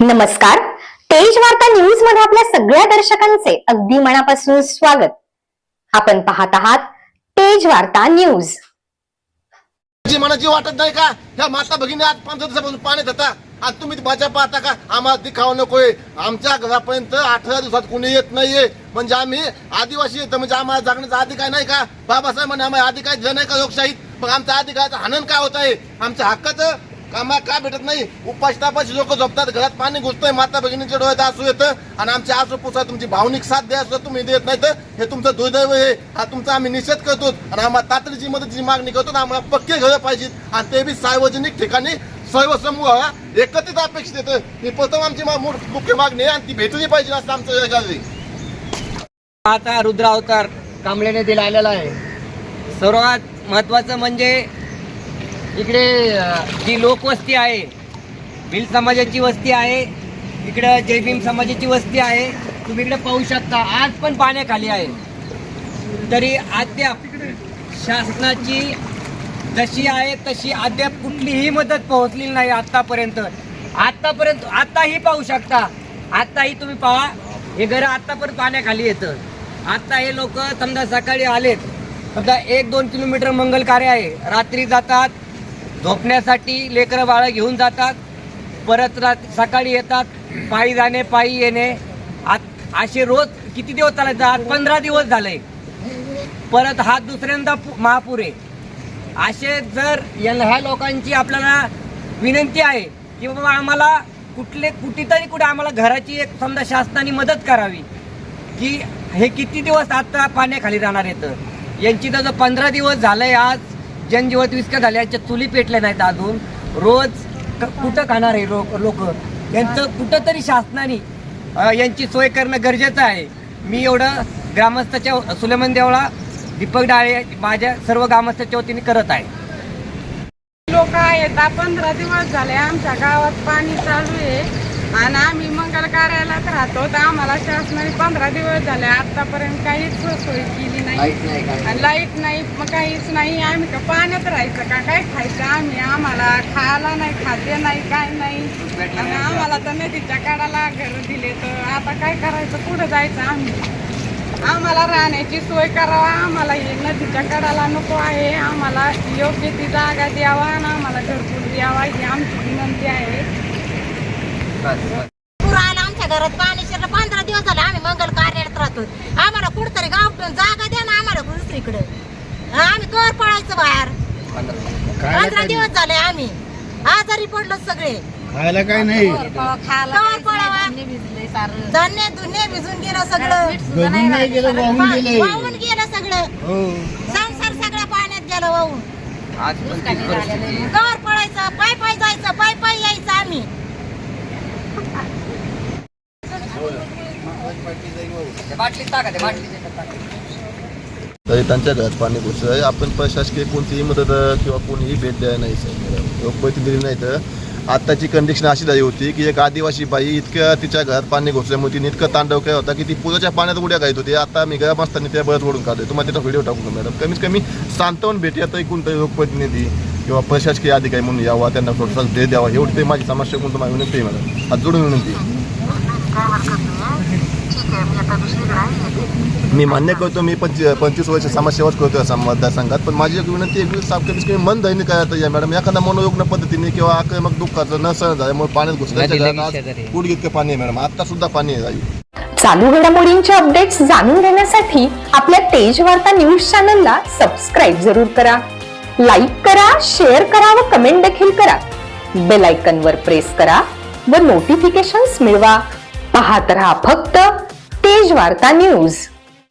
नमस्कार. तेज वार्ता न्यूजमध्ये आपल्या सगळ्या दर्शकांचे अगदी मनापासून स्वागत. आपण पाहत आहात तेज वार्ता न्यूज जी मनाची वाटत नाही का? ह्या माता भगिनी आज पंधरा दिवसापासून पाण्यात होता आज तुम्ही भाज्या पाहता का? आम्हाला दिखाव नकोय. आमच्या घरापर्यंत अठरा दिवसात कोणी येत नाहीये. म्हणजे आम्ही आदिवासी येतो म्हणजे आम्हाला जगण्याचा अधिकार नाही का? बाबासाहेब म्हणे आम्हाला अधिकार दिला नाही का लोकशाहीत? मग आमचा अधिकाराचं हनन काय होत आहे? आमच्या हक्काचं कामा का भेटत नाही? उपाशी तापाशी लोक झोपतात घरात पाणी घुसतंय माता भगिनीच्या डोळ्यात असू येतं आणि आमच्या आसू पुसा तुमची भावनिक साथ द्या सुद्धा तुम्ही देत नाही तर हे तुमचं दुर्दैव आहे. हा तुमचा आम्ही निषेध करतो आणि आम्हाला तातडीची मदतीची मागणी करतो आम्हाला पक्के घरं पाहिजेत. आणि ते बी सार्वजनिक ठिकाणी सर्व समूह एकत्रित अपेक्षित येतं. ही प्रथम आमची मुख्य मागणी आहे आणि ती भेटली पाहिजे असं आमचं आता रुद्र अवतार दिला आलेला आहे. सर्वात महत्त्वाचं म्हणजे इकडे जी लोकवस्ती आहे भिल समाजाची वस्ती आहे इकडं जय भीम समाजाची वस्ती आहे तुम्ही इकडे पाहू शकता. आज पण पाण्याखाली आहे. तरी अद्याप शासनाची जशी आहे तशी अद्याप कुठलीही मदत पोहोचलेली नाही आत्तापर्यंत आत्तापर्यंत आत्ताही पाहू शकता. आत्ताही तुम्ही पहा हे घर पण पाण्याखाली येतं. आत्ता हे लोक समजा सकाळी आलेत. समजा एक दोन किलोमीटर मंगल कार्य आहे. रात्री जातात झोपण्यासाठी लेकरं बाळं घेऊन जातात. परत रात सकाळी येतात. पायी जाणे पायी येणे. आत असे रोज किती दिवस चालायचं? आज पंधरा दिवस झाले. परत हा दुसऱ्यांदा महापूर. आहे असे जर या- ह्या लोकांची आपल्याला विनंती आहे की बाबा आम्हाला कुठले कुठेतरी कुठे आम्हाला घराची एक समजा शासनाने मदत करावी. की हे किती दिवस आता पाण्याखाली राहणार येतं? यांची तर पंधरा दिवस झालंय आज जनजीवत विस्का झाल्या यांच्या चुली पेटल्या नाहीत अजून. रोज क- कुठं खाणार आहे लोक लोक? यांचं कुठंतरी शासनाने यांची सोय करणं गरजेचं आहे. मी एवढं ग्रामस्थाच्या सुलेमन देवळा दीपक डाळे माझ्या सर्व ग्रामस्थाच्या वतीने करत आहे. लोक आहेत पंधरा दिवस झाले आमच्या गावात पाणी चालू आहे. आणि आम्ही मंगल कार्यालयात राहतो. तर आम्हाला शासनाने पंधरा दिवस झाले. आतापर्यंत काहीच सोय केली नाही. आणि लाइट नाही मग काहीच नाही. आम्ही का पाण्यात राहायचं का? काय खायचं? आम्ही आम्हाला खायला नाही खाद्य नाही काय नाही. आणि आम्हाला तर नदीच्या काढाला घर दिले. तर आता काय करायचं? कुठं जायचं आम्ही? आम्हाला राहण्याची सोय करावा. आम्हाला हे नदीच्या कडाला नको आहे. आम्हाला योग्य ती जागा द्यावा आणि आम्हाला घरकुल द्यावा. ही आमची विनंती आहे. पूर आला आमच्या घरात पाणी शिरलं. पंधरा दिवस झाले आम्ही मंगल कार्यालयात राहतो आम्हाला कुठतरी गावठून जागा द्या ना आम्हाला दुसरीकडे. आम्ही कर पळायचं बाहेर. पंधरा दिवस झाले आम्ही. आजारी पडलो सगळे. खायला काय नाही. धान्य धुन्य भिजून गेलं सगळं. गेलं, वाहून गेलं सगळं. हो. संसार सगळ्या पाण्यात गेलं वाहून. कवर पळायचं पाय पाय जायचं पाय पाय यायचं आम्ही बाटलीत टाका ते बाटलीत टाका. तरी त्यांच्या घरात पाणी घुसलं आपण प्रशासकीय कोणतीही मदत किंवा कोणीही भेट द्यायला नाही सर. दिली नाही तर आत्ताची कंडिशन अशी झाली होती की एक आदिवासी बाई इतक्या तिच्या घरात पाणी घुसल्यामुळे तिने इतकं तांडव काय होता की ती पुराच्या पाण्यात उड्या घालत होती. आता मी गरम असताना त्या बळत ओढून काढतोय तुम्हाला त्याचा व्हिडिओ टाकू मॅडम कमीत कमी सांत्वन भेटी आता कोणतरी लोकप्रतिनिधी किंवा प्रशासकीय अधिकारी म्हणून यावा त्यांना थोडासा भेट द्यावा. एवढी ते माझी समस्या कोणतं माझी विनंती आहे मॅडम हात जोडून विनंती आहे. मी मान्य करतो मी पंच पंचवीस वर्ष समाजसेवाच करतो या सम- मतदारसंघात पण माझी एक विनंती आहे की साफ कमीत कमी मन दैनिक काय या मॅडम. एखादा मनोयोग्न पद्धतीने किंवा आक्रमक दुःखाचं न सहन झाल्यामुळे पाण्यात घुसल्याच्या नदीला घरात विषय जरी. आज गुडघे इतकं पाणी आहे मॅडम. आता सुद्धा पाणी आहे राजू चालू घडामोडींचे अपडेट्स जाणून घेण्यासाठी आपल्या तेज वार्ता न्यूज चॅनलला सबस्क्राईब जरूर करा. लाईक करा शेअर करा व कमेंट देखील करा. बेल आयकन वर प्रेस करा व नोटिफिकेशन्स मिळवा. पाहत रहा फक्त तेज वार्ता न्यूज.